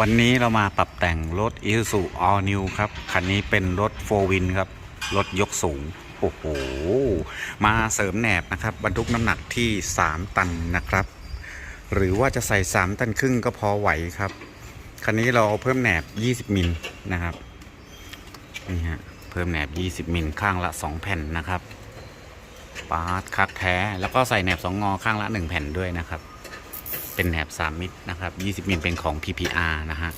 วันนี้เรามาปรับแต่งรถ i s u All New ครับ คันนี้เป็นรถ4 Win ครับ รถยกสูง โอ้โห มาเสริมแหนบนะครับ บรรทุกน้ำหนักที่ 3 ตันนะครับ หรือว่าจะใส่ 3 ตันครึ่งก็พอไหวครับ คันนี้เราเพิ่มแหนบ 20 มิลนะครับ นี่ฮะ เพิ่มแหนบ 20 มิลข้างละ 2 แผ่นนะครับ ปาร์ตคักแท้ แล้วก็ใส่แหนบ 2 งอข้างละ 1 แผ่นด้วยนะครับ เป็นแหนบ3มิตรนะครับ 20มิลเป็นของ PPR นะฮะ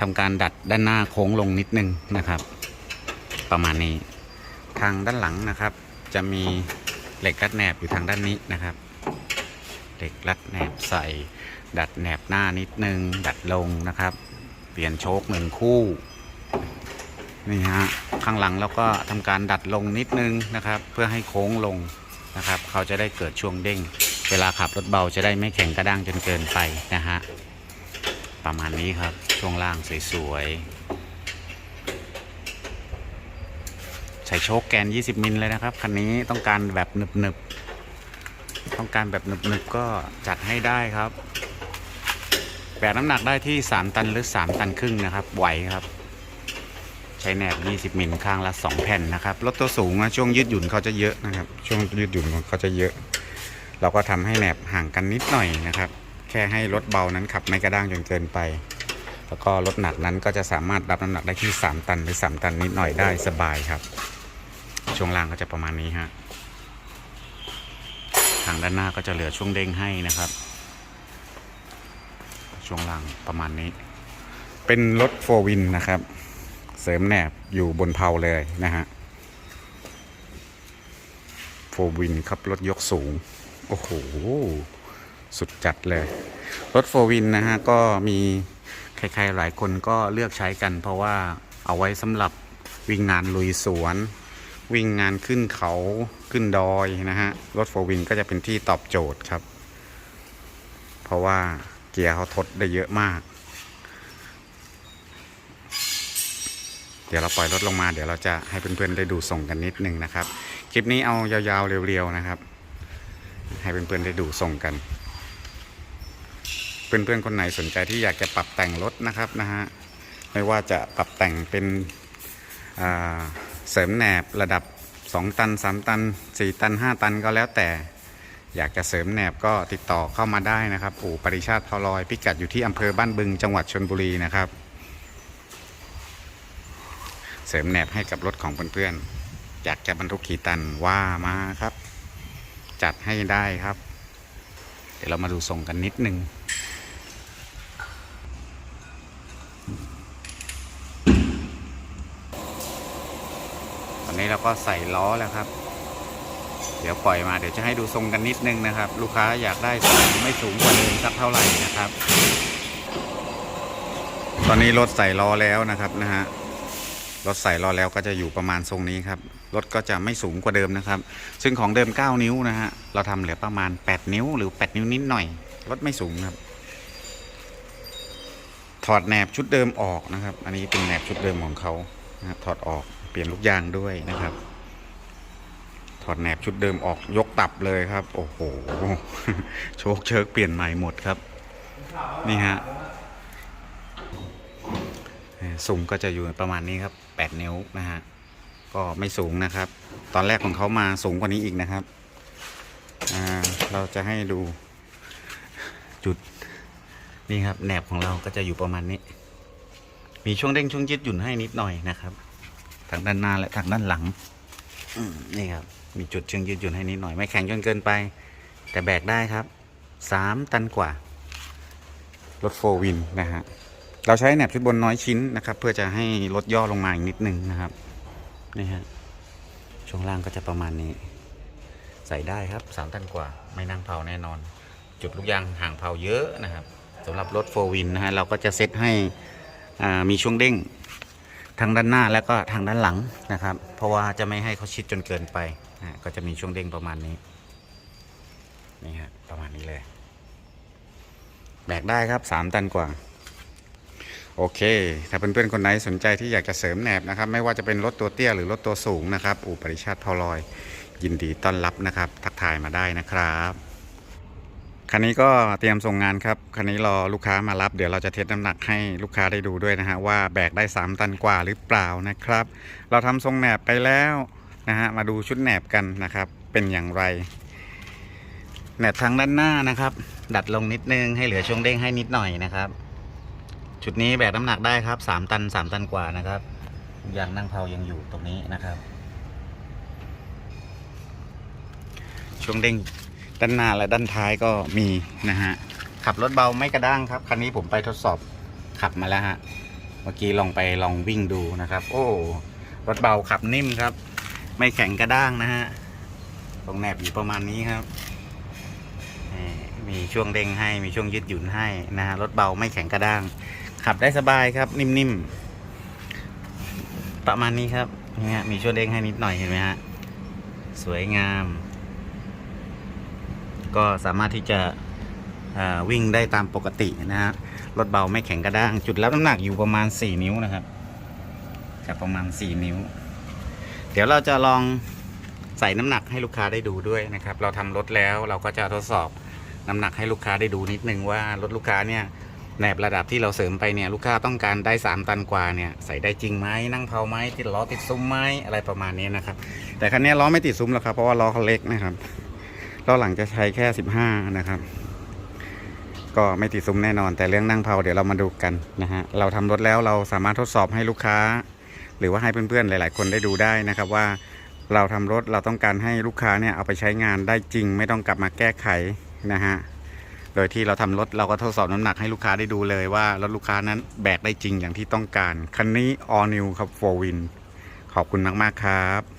ทำการดัดด้านหน้าโค้งลงนิดนึงนะครับ ประมาณนี้ ทางด้านหลังนะครับ จะมีเหล็กรัดแหนบอยู่ทางด้านนี้นะครับ เหล็กรัดแหนบใส่ ดัดแหนบหน้านิดนึง ดัดลงนะครับ เปลี่ยนโชคหนึ่งคู่นี่ฮะข้างหลังแล้วก็ทำการดัดลงนิดนึงนะครับ เพื่อให้โค้งลง นะครับ เขาจะได้เกิดช่วงเด้ง เวลาขับรถเบาจะได้ไม่แข็งกระด้างจนเกินไปนะฮะ ประมาณนี้ครับ ช่วงล่างสวยๆ ใส่โชคแกน 20 มิลเลยนะครับ คันนี้ต้องการแบบหนึบๆ ต้องการแบบหนึบๆ ก็จัดให้ได้ครับ แบกน้ำหนักได้ที่ 3 ตันหรือ 3 ตันครึ่งนะครับ ไหวครับ ใช้แหนบ 20 มิลข้างละ 2 แผ่นนะครับ รถตัวสูงนะช่วงยืดหยุ่นเขาจะเยอะนะครับ ช่วงยืดหยุ่นของเขาจะเยอะ เราก็ทำให้แหนบห่างกันนิดหน่อยนะครับ แค่ให้รถเบานั้นขับไม่กระด้างจนเกินไป แล้วก็รถหนักนั้นก็จะสามารถรับน้ำหนักได้ที่ 3 ตันหรือ 3 ตันนิดหน่อยได้สบายครับ ช่วงล่างก็จะประมาณนี้ฮะ ทางด้านหน้าก็จะเหลือช่วงเด้งให้นะครับ ช่วงล่างประมาณนี้ เป็นรถโฟวินนะครับ เสริมแนบอยู่บนเพลาเลยนะฮะโฟวินครับ รถยกสูง โอ้โห สุดจัดเลย รถโฟวินนะฮะ ก็มีใครๆหลายคนก็เลือกใช้กัน เพราะว่าเอาไว้สำหรับวิ่งงานลุยสวน วิ่งงานขึ้นเขาขึ้นดอยนะฮะ รถโฟวินก็จะเป็นที่ตอบโจทย์ครับ เพราะว่าเกียร์เขาทดได้เยอะมาก เดี๋ยวเราปล่อยรถลงมาเดี๋ยวเราจะให้เพื่อนๆได้ดูส่งกันนิดนึงนะครับ คลิปนี้เอายาวๆเรียวๆนะครับ ให้เพื่อนๆได้ดูส่งกัน เพื่อนๆคนไหนสนใจที่อยากจะปรับแต่งรถนะครับนะฮะไม่ว่าจะปรับแต่งเป็นเสริมแหนบระดับ 2 ตัน 3 ตัน 4 ตัน 5 ตันก็แล้วแต่ อยากจะเสริมแหนบก็ติดต่อเข้ามาได้นะครับ อู่ปริชาติพอลอย พิกัดอยู่ที่อำเภอบ้านบึงจังหวัดชนบุรีนะครับ เสริมแหนบให้กับรถของเพื่อนๆอยากจะบรรทุกกี่ตันว่ามาครับ จัดให้ได้ครับ เดี๋ยวเรามาดูส่งกันนิดนึงตอนนี้เราก็ใส่ล้อแล้วครับ เดี๋ยวปล่อยมาเดี๋ยวจะให้ดูทรงกันนิดนึงนะครับ ลูกค้าอยากได้สูงไม่สูงกว่าเดิมสักเท่าไหร่นะครับ ตอนนี้รถใส่ล้อแล้วนะครับนะฮะ รถใส่ล้อแล้วก็จะอยู่ประมาณทรงนี้ครับ รถก็จะไม่สูงกว่าเดิมนะครับ ซึ่งของเดิม 9 นิ้วนะฮะ เราทำเหลือประมาณ 8 นิ้วหรือ 8 นิ้วนิดหน่อย รถไม่สูงครับ ถอดแหนบชุดเดิมออกนะครับ อันนี้เป็นแหนบชุดเดิมของเขาถอดออก เปลี่ยนลูกยางด้วยนะครับ ถอดแหนบชุดเดิมออกยกตับเลยครับ โอ้โห โชคเชิกเปลี่ยนใหม่หมดครับ นี่ฮะ สูงก็จะอยู่ประมาณนี้ครับ 8 นิ้วนะฮะ ก็ไม่สูงนะครับ ตอนแรกของเขามาสูงกว่านี้อีกนะครับ เราจะให้ดูจุดนี่ครับแหนบของเราก็จะอยู่ประมาณนี้ มีช่วงเด้งช่วงยืดหยุ่นให้นิดหน่อยนะครับ ทางด้านหน้าและทางด้านหลังนี่ครับ มีจุดเชิงยืดหยุ่นให้นิดหน่อย ไม่แข็งจนเกินไป แต่แบกได้ครับสามตันกว่า รถโฟวินนะฮะ เราใช้แหนบชุดบนน้อยชิ้นนะครับ เพื่อจะให้ลดย่อลงมาอีกนิดนึงนะครับนี่ฮะช่วงล่างก็จะประมาณนี้ ใส่ได้ครับสามตันกว่า ไม่นั่งเผาแน่นอน จุดลูกยางห่างเผาเยอะนะครับสำหรับรถโฟวินนะฮะเราก็จะเซตให้มีช่วงเด้งทางด้านหน้าแล้วก็ทางด้านหลังนะครับ เพราะว่าจะไม่ให้เขาชิดจนเกินไปนะก็จะมีช่วงเด้งประมาณนี้นี่ฮะประมาณนี้เลย แบกได้ครับสามตันกว่า โอเค ถ้าเพื่อนๆคนไหนสนใจที่อยากจะเสริมแหนบนะครับ ไม่ว่าจะเป็นรถตัวเตี้ยหรือรถตัวสูงนะครับอู่ปริชาติพอลอย ยินดีต้อนรับนะครับ ทักทายมาได้นะครับคันนี้ก็เตรียมส่งงานครับ คันนี้รอลูกค้ามารับ เดี๋ยวเราจะเทสน้ำหนักให้ลูกค้าได้ดูด้วยนะฮะว่าแบกได้ 3 ตันกว่าหรือเปล่านะครับ เราทำทรงแหนบไปแล้วนะฮะมาดูชุดแหนบกันนะครับ เป็นอย่างไร แหนบทางด้านหน้านะครับ ดัดลงนิดนึงให้เหลือช่วงเด้งให้นิดหน่อยนะครับ ชุดนี้แบกน้ำหนักได้ครับ3ตัน3ตันกว่านะครับยางนั่งเผายังอยู่ตรงนี้นะครับ ช่วงเด้งด้านหน้าและด้านท้ายก็มีนะฮะขับรถเบาไม่กระด้างครับคันนี้ผมไปทดสอบขับมาแล้วฮะเมื่อกี้ลองไปลองวิ่งดูนะครับ โอ้รถเบาขับนิ่มครับ ไม่แข็งกระด้างนะฮะตรงแหนบอยู่ประมาณนี้ครับมีช่วงเด้งให้มีช่วงยืดหยุ่นให้นะฮะรถเบาไม่แข็งกระด้าง ขับได้สบายครับ นิ่มๆ ประมาณนี้ครับนี่ฮะมีช่วเด้งให้นิดหน่อยเห็นไหมฮะ สวยงาม ก็สามารถที่จะวิ่งได้ตามปกตินะฮะรถเบาไม่แข็งกระด้าง จุดรับน้ำหนักอยู่ประมาณ 4 นิ้วนะครับจะประมาณ 4 นิ้ว เดี๋ยวเราจะลองใส่น้ำหนักให้ลูกค้าได้ดูด้วยนะครับ เราทำรถแล้วเราก็จะทดสอบน้ำหนักให้ลูกค้าได้ดูนิดนึงว่ารถลูกค้าเนี่ย แหนบระดับที่เราเสริมไปเนี่ยลูกค้าต้องการได้ 3 ตันกว่าเนี่ยใส่ได้จริงไหมนั่งเผาไหมติดล้อติดซุ้มไหมอะไรประมาณนี้นะครับ แต่คันนี้ล้อไม่ติดซุ้มหรอกครับเพราะว่าล้อเขาเล็กนะครับล้อหลังจะใช้แค่ 15 นะครับ ก็ไม่ติดซุ้มแน่นอน แต่เรื่องนั่งเผาเดี๋ยวเรามาดูกันนะฮะเราทำรถแล้วเราสามารถทดสอบให้ลูกค้า หรือว่าให้เพื่อนๆหลาย ๆ คนได้ดูได้นะครับว่าเราทำรถเราต้องการให้ลูกค้าเนี่ยเอาไปใช้งานได้จริง ไม่ต้องกลับมาแก้ไขนะฮะ โดยที่เราทำรถเราก็ทดสอบน้ำหนักให้ลูกค้าได้ดูเลยว่ารถลูกค้านั้นแบกได้จริงอย่างที่ต้องการ คันนี้ all new ครับ 4 win ขอบคุณมาก ๆ ครับ